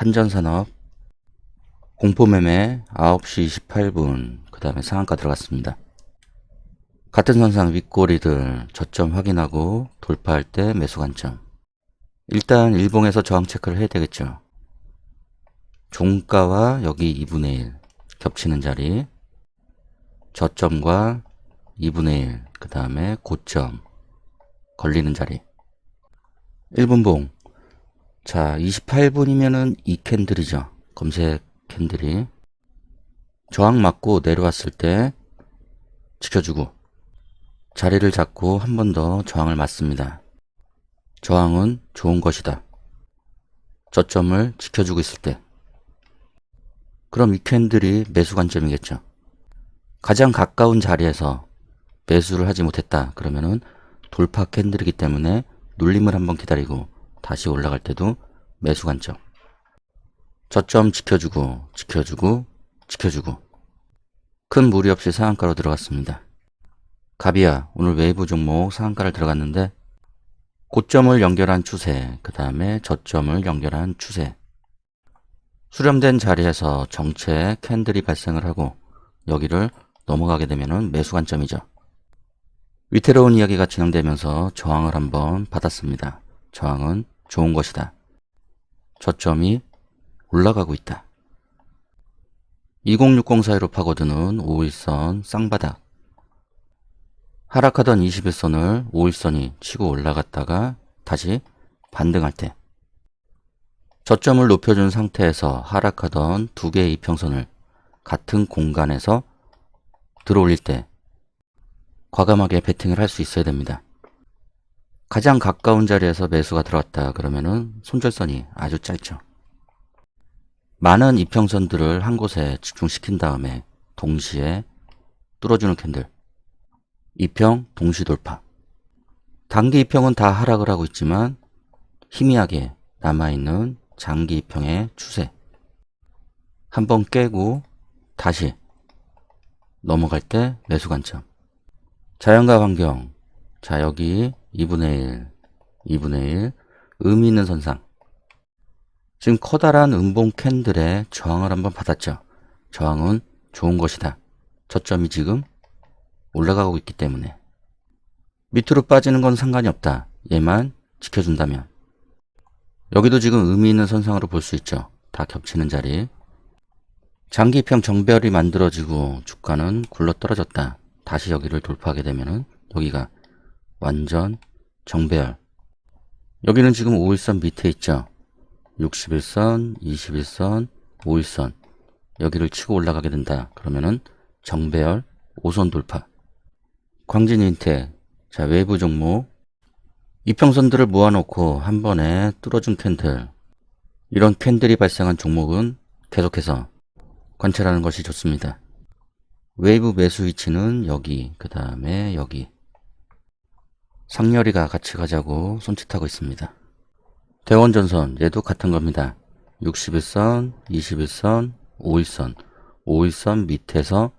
한전산업 공포매매 9시 28분. 그 다음에 상한가 들어갔습니다. 같은 선상 윗꼬리들 저점 확인하고 돌파할 때 매수 관점. 일단 일봉에서 저항 체크를 해야 되겠죠. 종가와 여기 2분의 1 겹치는 자리. 저점과 2분의 1 그 다음에 고점 걸리는 자리. 1분봉 자 28분이면은 이 캔들이죠. 검색 캔들이. 저항 맞고 내려왔을 때 지켜주고 자리를 잡고 한 번 더 저항을 맞습니다. 저항은 좋은 것이다. 저점을 지켜주고 있을 때. 그럼 이 캔들이 매수 관점이겠죠. 가장 가까운 자리에서 매수를 하지 못했다. 그러면은 돌파 캔들이기 때문에 눌림을 한번 기다리고 다시 올라갈 때도 매수 관점. 저점 지켜주고 지켜주고 지켜주고. 큰 무리 없이 상한가로 들어갔습니다. 가비아 오늘 웨이브 종목 상한가를 들어갔는데 고점을 연결한 추세 그 다음에 저점을 연결한 추세. 수렴된 자리에서 정체 캔들이 발생을 하고 여기를 넘어가게 되면 매수 관점이죠. 위태로운 이야기가 진행되면서 저항을 한번 받았습니다. 저항은 좋은 것이다. 저점이 올라가고 있다. 2060 사이로 파고드는 5일선 쌍바닥. 하락하던 21선을 5일선이 치고 올라갔다가 다시 반등할 때 저점을 높여준 상태에서 하락하던 두 개의 이평선을 같은 공간에서 들어올릴 때 과감하게 베팅을 할 수 있어야 됩니다. 가장 가까운 자리에서 매수가 들어왔다 그러면은 손절선이 아주 짧죠. 많은 이평선들을 한 곳에 집중시킨 다음에 동시에 뚫어주는 캔들. 이평 동시 돌파. 단기 이평은 다 하락을 하고 있지만 희미하게 남아있는 장기 이평의 추세. 한번 깨고 다시 넘어갈 때 매수 관점. 자연과 환경. 자, 여기 2분의 1, 2분의 1, 의미 있는 선상. 지금 커다란 음봉 캔들의 저항을 한번 받았죠. 저항은 좋은 것이다. 저점이 지금 올라가고 있기 때문에. 밑으로 빠지는 건 상관이 없다. 얘만 지켜준다면. 여기도 지금 의미 있는 선상으로 볼 수 있죠. 다 겹치는 자리. 장기평 정별이 만들어지고 주가는 굴러 떨어졌다. 다시 여기를 돌파하게 되면 은 여기가 완전 정배열. 여기는 지금 5일선 밑에 있죠. 61선, 21선, 5일선. 여기를 치고 올라가게 된다. 그러면은 정배열 5선 돌파. 광진인텍. 자, 외부 종목. 이평선들을 모아놓고 한 번에 뚫어준 캔들. 이런 캔들이 발생한 종목은 계속해서 관찰하는 것이 좋습니다. 웨이브 매수 위치는 여기, 그 다음에 여기. 상렬이가 같이 가자고 손짓하고 있습니다. 대원전선, 얘도 같은 겁니다. 61선, 21선, 5일선. 5일선 밑에서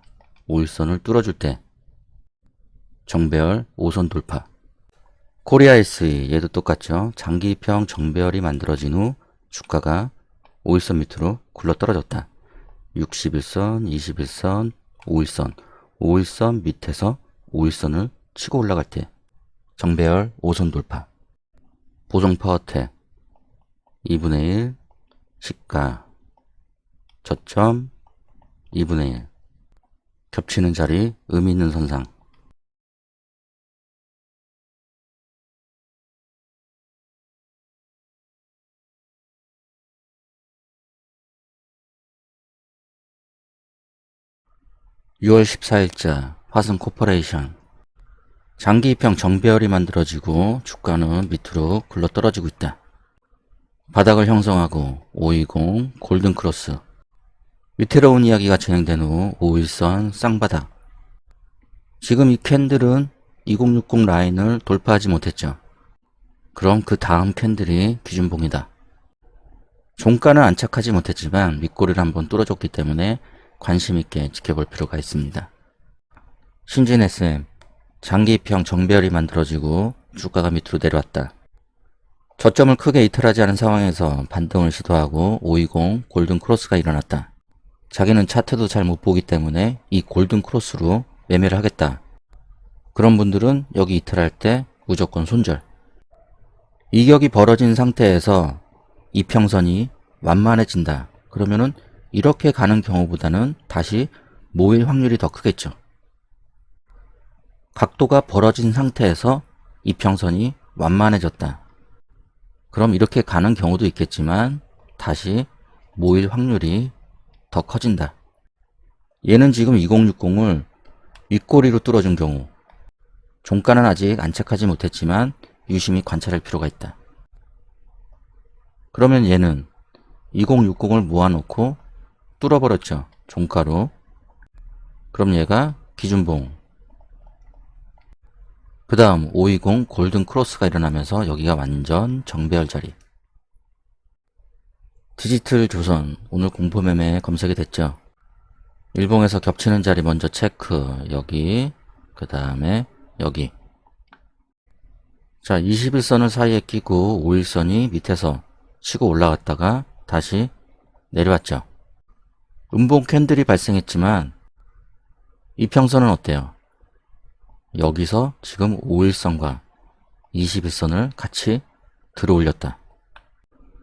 5일선을 뚫어줄 때 정배열 5선 돌파. 코리아 SE, 얘도 똑같죠. 장기평 정배열이 만들어진 후 주가가 5일선 밑으로 굴러 떨어졌다. 61선, 21선, 5일선, 5일선 밑에서 5일선을 치고 올라갈 때 정배열 5선 돌파. 보정 파워텍 2분의 1 시가. 저점 2분의 1 겹치는 자리 의미 있는 선상. 6월 14일자 화승 코퍼레이션 장기 입형 정배열이 만들어지고 주가는 밑으로 굴러 떨어지고 있다. 바닥을 형성하고 520 골든크로스 위태로운 이야기가 진행된 후 5일선 쌍바닥 지금 이 캔들은 2060 라인을 돌파하지 못했죠. 그럼 그 다음 캔들이 기준봉이다. 종가는 안착하지 못했지만 밑꼬리를 한번 뚫어줬기 때문에 관심 있게 지켜볼 필요가 있습니다. 신진 SM 장기평 정배열이 만들어지고 주가가 밑으로 내려왔다. 저점을 크게 이탈하지 않은 상황에서 반등을 시도하고 520 골든 크로스가 일어났다. 자기는 차트도 잘 못 보기 때문에 이 골든 크로스로 매매를 하겠다. 그런 분들은 여기 이탈할 때 무조건 손절. 이격이 벌어진 상태에서 이평선이 완만해진다. 그러면은 이렇게 가는 경우보다는 다시 모일 확률이 더 크겠죠. 각도가 벌어진 상태에서 이평선이 완만해졌다. 그럼 이렇게 가는 경우도 있겠지만 다시 모일 확률이 더 커진다. 얘는 지금 2060을 윗꼬리로 뚫어준 경우 종가는 아직 안착하지 못했지만 유심히 관찰할 필요가 있다. 그러면 얘는 2060을 모아놓고 뚫어버렸죠. 종가로. 그럼 얘가 기준봉. 그 다음 520 골든 크로스가 일어나면서 여기가 완전 정배열 자리. 디지털 조선 오늘 공포매매 검색이 됐죠. 일봉에서 겹치는 자리 먼저 체크. 여기 그 다음에 여기 자 21선을 사이에 끼고 5일선이 밑에서 치고 올라갔다가 다시 내려왔죠. 음봉 캔들이 발생했지만 이평선은 어때요? 여기서 지금 5일선과 21선을 같이 들어 올렸다.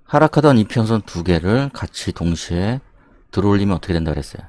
하락하던 이평선 두 개를 같이 동시에 들어 올리면 어떻게 된다 그랬어요?